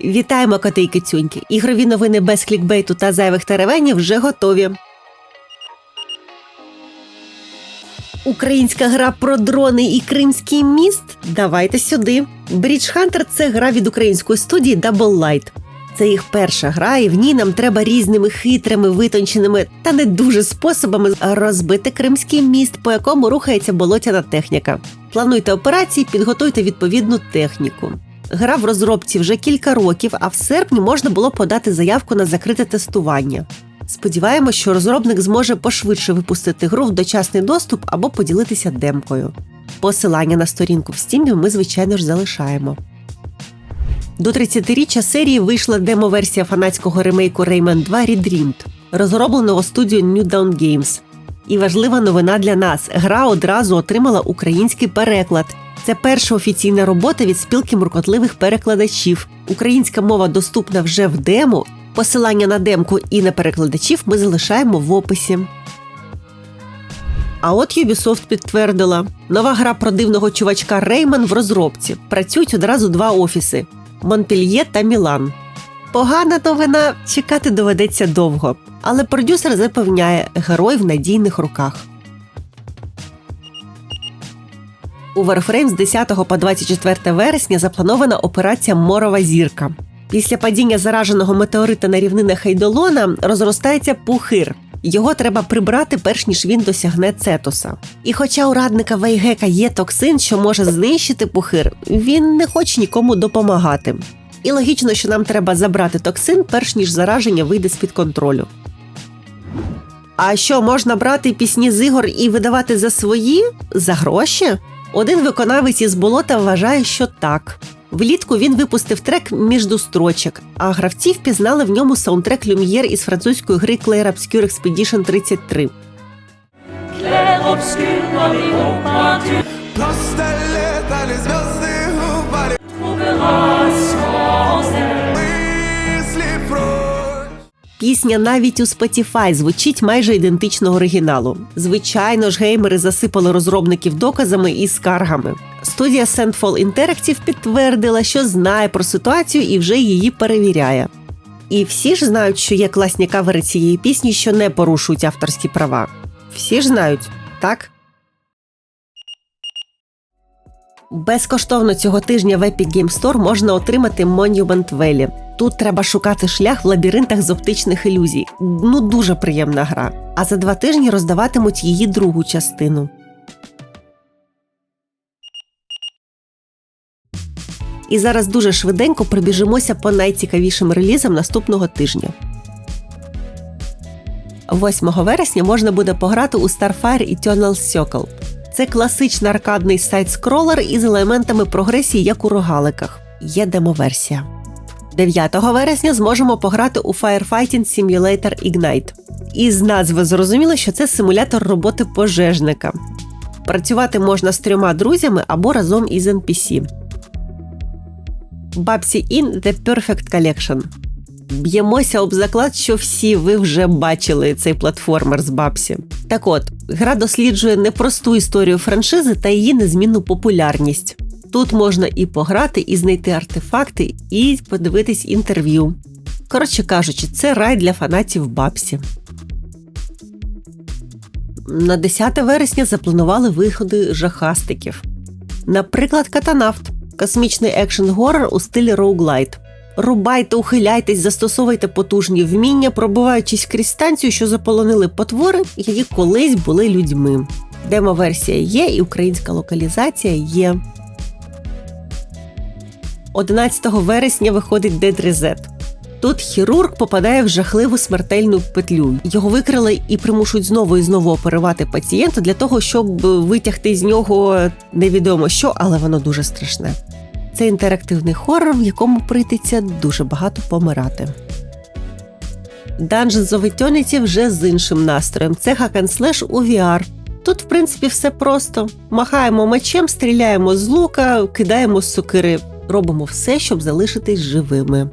Вітаємо, коти і кицюньки! Ігрові новини без клікбейту та зайвих теревенів вже готові. Українська гра про дрони і Кримський міст. Давайте сюди. Bridge Hunter – це гра від української студії Double Light. Це їх перша гра, і в ній нам треба різними хитрими, витонченими та не дуже способами розбити Кримський міст, по якому рухається болотяна техніка. Плануйте операції, підготуйте відповідну техніку. Гра в розробці вже кілька років, а в серпні можна було подати заявку на закрите тестування. Сподіваємось, що розробник зможе пошвидше випустити гру в дочасний доступ або поділитися демкою. Посилання на сторінку в стімі ми, звичайно ж, залишаємо. До 30-річчя серії вийшла демо-версія фанатського ремейку Rayman 2 Redreamed, розробленого студією New Dawn Games. І важлива новина для нас: гра одразу отримала український переклад. Це перша офіційна робота від спілки муркотливих перекладачів. Українська мова доступна вже в демо. Посилання на демку і на перекладачів ми залишаємо в описі. А от Ubisoft підтвердила: нова гра про дивного чувачка Рейман в розробці. Працюють одразу два офіси Монпельє та Мілан. Погана новина чекати доведеться довго, але продюсер запевняє, герой в надійних руках. У Warframe з 10 по 24 вересня запланована операція Морова зірка. Після падіння зараженого метеорита на рівнинах Хейдолона розростається пухир. Його треба прибрати, перш ніж він досягне цетуса. І хоча у радника Вейгека є токсин, що може знищити пухир, він не хоче нікому допомагати. І логічно, що нам треба забрати токсин, перш ніж зараження вийде з-під контролю. А що можна брати пісні з ігор і видавати за свої? За гроші? Один виконавець із болота вважає, що так. Влітку він випустив трек між строчок, а гравці впізнали в ньому саундтрек Люм'єр із французької гри Clair Obscure Expedition 33. Clair obscur Пісня навіть у Spotify звучить майже ідентично оригіналу. Звичайно ж, геймери засипали розробників доказами і скаргами. Студія Sandfall Interactive підтвердила, що знає про ситуацію і вже її перевіряє. І всі ж знають, що є класні кавери цієї пісні, що не порушують авторські права. Всі ж знають, так? Безкоштовно цього тижня в Epic Game Store можна отримати Monument Valley. Тут треба шукати шлях в лабіринтах з оптичних ілюзій. Ну дуже приємна гра. А за два тижні роздаватимуть її другу частину. І зараз дуже швиденько пробіжимося по найцікавішим релізам наступного тижня. 8 вересня можна буде пограти у Starfire Eternal Circle. Це класичний аркадний сайт-скролер із елементами прогресії, як у рогаликах. Є демоверсія. 9 вересня зможемо пограти у Firefighting Simulator Ignite. Із назви зрозуміло, що це симулятор роботи пожежника. Працювати можна з трьома друзями або разом із NPC. Babsy In The Perfect Collection. Б'ємося об заклад, що всі ви вже бачили цей платформер з Бабсі. Так от, гра досліджує непросту історію франшизи та її незмінну популярність. Тут можна і пограти, і знайти артефакти, і подивитись інтерв'ю. Коротше кажучи, це рай для фанатів Бабсі. На 10 вересня запланували виходи жахастиків. Наприклад, Катанавт космічний екшн горор у стилі роуглайт. Рубайте, ухиляйтесь, застосовуйте потужні вміння, пробиваючись крізь станцію, що заполонили потвори, які колись були людьми. Демо-версія є, і українська локалізація є. 11 вересня виходить Dead Reset. Тут хірург попадає в жахливу смертельну петлю. Його викрили і примушують знову і знову оперувати пацієнта для того, щоб витягти з нього невідомо що, але воно дуже страшне. Це інтерактивний хорор, в якому прийдеться дуже багато помирати. Dungeons of Eternity вже з іншим настроєм. Це hack-and-slash у VR. Тут, в принципі, все просто: махаємо мечем, стріляємо з лука, кидаємо з сокири, робимо все, щоб залишитись живими.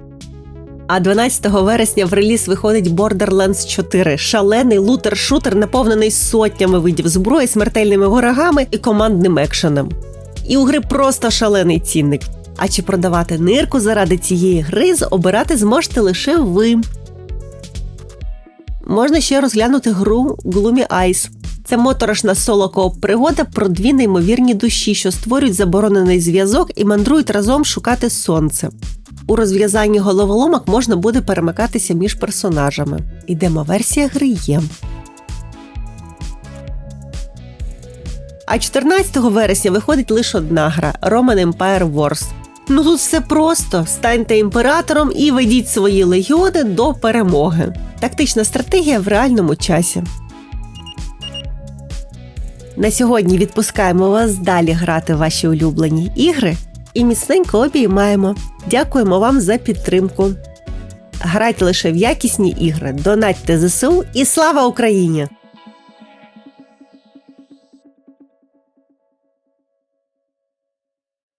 А 12 вересня в реліз виходить Borderlands 4 – шалений лутер-шутер, наповнений сотнями видів зброї, смертельними ворогами і командним екшеном. І у гри просто шалений цінник. А чи продавати нирку заради цієї гри обирати зможете лише ви. Можна ще розглянути гру Gloomy Eyes. Це моторошна соло-кооп пригода про дві неймовірні душі, що створюють заборонений зв'язок і мандрують разом шукати сонце. У розв'язанні головоломок можна буде перемикатися між персонажами. І демо-версія гри є. А 14 вересня виходить лише одна гра Roman Empire Wars. Ну тут все просто: станьте імператором і ведіть свої легіони до перемоги. Тактична стратегія в реальному часі. На сьогодні відпускаємо вас далі грати в ваші улюблені ігри і міцненько обіймаємо. Дякуємо вам за підтримку. Грайте лише в якісні ігри, донатьте ЗСУ і слава Україні!